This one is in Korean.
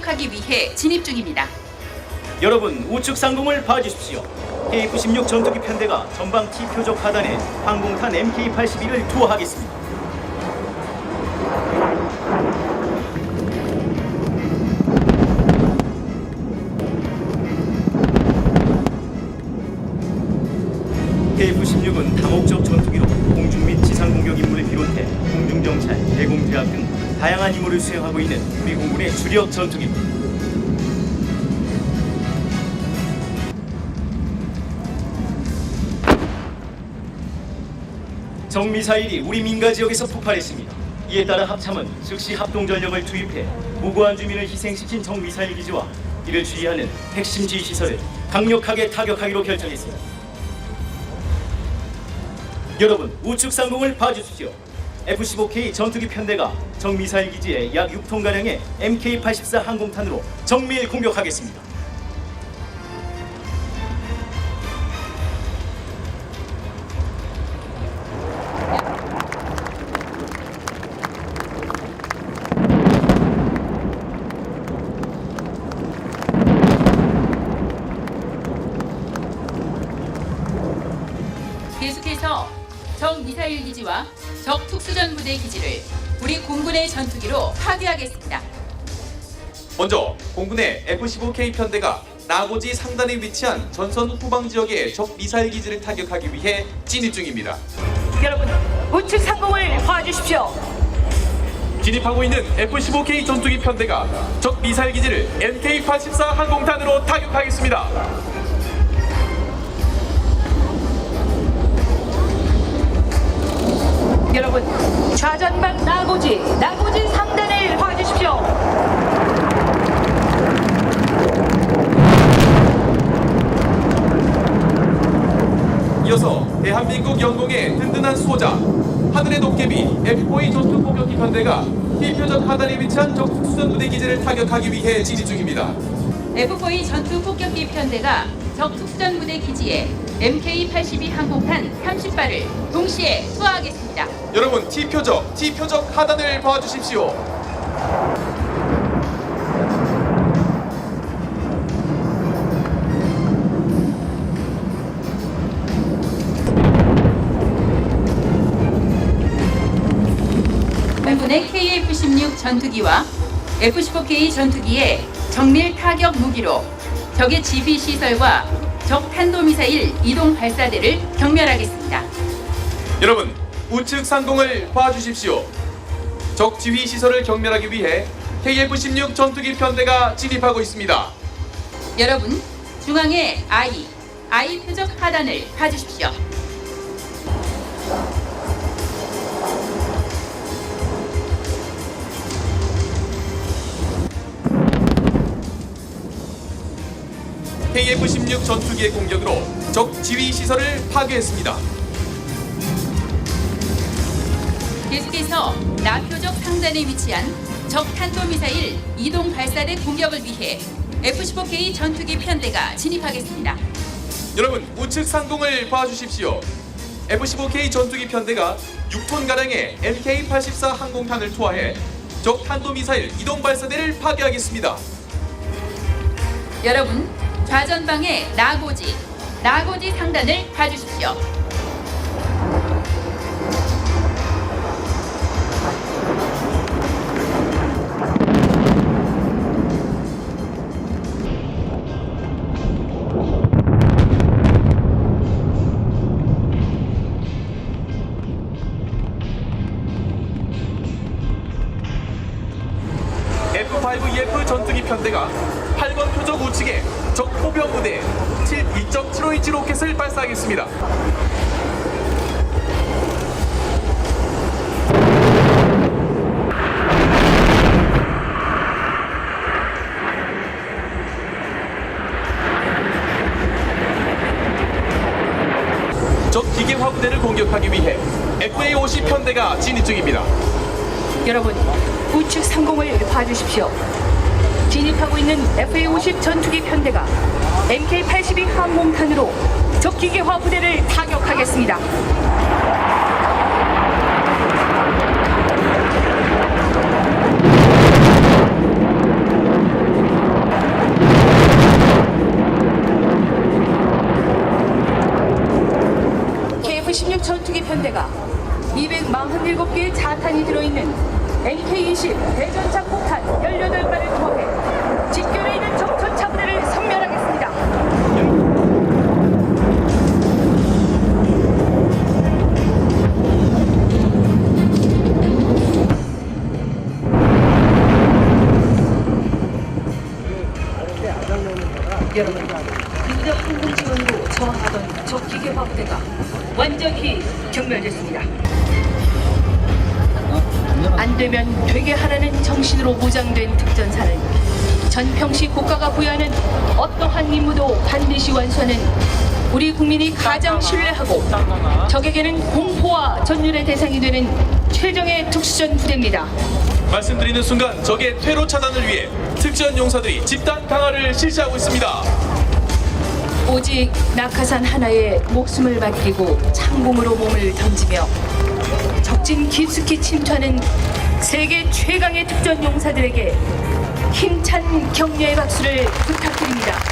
타격하기 위해 진입 중입니다. 여러분 우측 상공을 봐주십시오. K-96 전투기 편대가 전방 T 표적 하단에 항공탄 MK-81을 투하하겠습니다. K-96은 다목적 전투기로 공중 및 지상 공격 임무를 비롯해 공중 정찰, 대공 제압 등 다양한 임무를 수행하고 있는 우리 공군의 주력 전투기입니다. 적 미사일이 우리 민가 지역에서 폭발했습니다. 이에 따라 합참은 즉시 합동 전력을 투입해 무고한 주민을 희생시킨 적 미사일 기지와 이를 주의하는 핵심 지휘 시설을 강력하게 타격하기로 결정했습니다. 여러분 우측 상공을 봐주십시오. F-15K 전투기 편대가 적 미사일 기지에 약 6톤 가량의 MK-84 항공탄으로 정밀 공격하겠습니다. 적 미사일 기지와 적 특수전 부대 기지를 우리 공군의 전투기로 파괴하겠습니다. 먼저 공군의 F-15K 편대가 나고지 상단에 위치한 전선 후방 지역의 적 미사일 기지를 타격하기 위해 진입 중입니다. 여러분 우측 상공을 봐주십시오. 진입하고 있는 F-15K 전투기 편대가 적 미사일 기지를 MK-84 항공탄으로 타격하겠습니다. 좌전방 나고지 나고지 상단을 봐주십시오. 이어서 대한민국 영공의 든든한 수호자 하늘의 도깨비 F-4A 전투 공격기 편대가 T표적 하단에 위치한 적 특수전 부대 기지를 타격하기 위해 진입 중입니다. F-4E 전투 폭격기 편대가 적 특수전 부대 기지에 MK-82 항공탄 30발을 동시에 투하하겠습니다. 여러분 T표적 T표적 하단을 봐주십시오. 공군의 KF-16 전투기와 F-15K 전투기의 정밀 타격 무기로 적의 지휘 시설과 적 탄도미사일 이동 발사대를 경멸하겠습니다. 여러분 우측 상공을 봐주십시오. 적 지휘 시설을 경멸하기 위해 KF-16 전투기 편대가 진입하고 있습니다. 여러분 중앙의 I, I 표적 하단을 봐주십시오. KF-16 전투기의 공격으로 적 지휘 시설을 파괴했습니다. 계속해서 나표적 상단에 위치한 적 탄도미사일 이동 발사대 공격을 위해 F-15K 전투기 편대가 진입하겠습니다. 여러분 우측 상공을 봐주십시오. F-15K 전투기 편대가 6톤 가량의 MK-84 항공탄을 투하해 적 탄도미사일 이동 발사대를 파괴하겠습니다. 여러분 좌전방의 나고지, 나고지 상단을 봐주십시오. F5EF 전투기 편대가 8번 표적 우측에 적 포병 부대 2.75인치 로켓을 발사하겠습니다. 적 기계 화 부대를 공격하기 위해 FA-50 편대가 진입 중입니다. 여러분 우측 상공을 봐주십시오. 진입하고 있는 FA-50 전투기 편대가 MK-82 항공탄으로 적기계화 부대를 타격하겠습니다. 전투기 편대가 247개의 자탄이 들어있는 MK-20 대전차 폭탄 18발을 투하 직결해 있는 적전차 부대를 섬멸하겠습니다. 유적 항공 지원으로 저항하던 적 기계화 부대가 완전히 경멸됐습니다. 안 되면 되게 하라는 정신으로 무장된 특전사는 전평시 국가가 부여하는 어떠한 임무도 반드시 완수하는 우리 국민이 가장 신뢰하고 적에게는 공포와 전율의 대상이 되는 최정의 특수전 부대입니다. 말씀드리는 순간 적의 퇴로 차단을 위해 특전 용사들이 집단 강화를 실시하고 있습니다. 오직 낙하산 하나에 목숨을 맡기고 창공으로 몸을 던지며 적진 깊숙이 침투하는 세계 최강의 특전 용사들에게 힘찬 격려의 박수를 부탁드립니다.